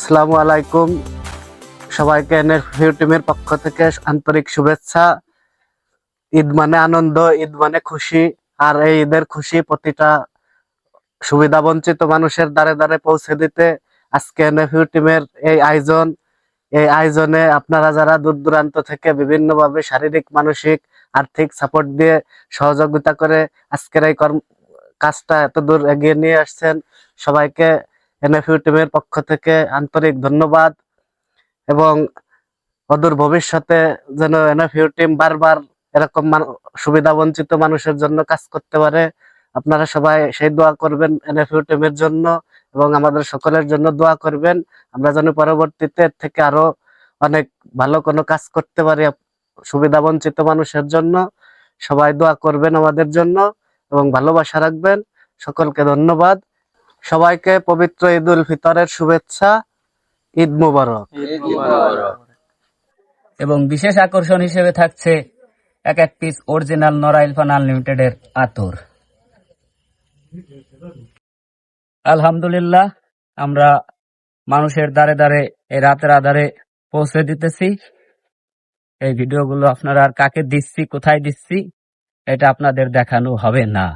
আসসালামু আলাইকুম। সবাইকে এনএফিউ টিমের পক্ষ থেকে আন্তরিক শুভেচ্ছা, ঈদ মানে আনন্দ, ঈদ মানে খুশি, আর এই ঈদের খুশি প্রতিটা সুবিধা বঞ্চিত মানুষের দ্বারে দ্বারে পৌঁছে দিতে আজকে এনএফিউ টিমের এই আয়োজন। এই আয়োজনে আপনারা যারা দূর দূরান্ত থেকে বিভিন্নভাবে শারীরিক, মানসিক, আর্থিক সাপোর্ট দিয়ে সহযোগিতা করে আজকের এই কর্ম, কাজটা এত দূর এগিয়ে নিয়ে আসছেন, সবাইকে এনএফইউ টিমের পক্ষ থেকে আন্তরিক ধন্যবাদ এবং অদূর ভবিষ্যতে যেন এনএফইউ টিম বারবার এরকম সুবিধা বঞ্চিত মানুষের জন্য কাজ করতে পারে। আপনারা সবাই সেই দোয়া করবেন এনএফইউ টিমের জন্য এবং আমাদের সকলের জন্য দোয়া করবেন। আমরা যেন পরবর্তীতে থেকে আরও অনেক ভালো কোনো কাজ করতে পারি সুবিধা বঞ্চিত মানুষের জন্য। সবাই দোয়া করবেন আমাদের জন্য এবং ভালোবাসা রাখবেন। সকলকে ধন্যবাদ। সবাইকে পবিত্র ঈদ উল ফিতরের শুভেচ্ছা, ঈদ মুবারক। এবং বিশেষ আকর্ষণ হিসেবে থাকছে এক এক পিস অরিজিনাল নরাইল ফান আনলিমিটেড এর আতর। আলহামদুলিল্লাহ, আমরা মানুষের দ্বারে দ্বারে এই রাতের আধারে পৌঁছে দিতেছি। এই ভিডিওগুলো আপনারা আর কাকে দিচ্ছি, কোথায় দিচ্ছি, এটা আপনাদের দেখানো হবে না।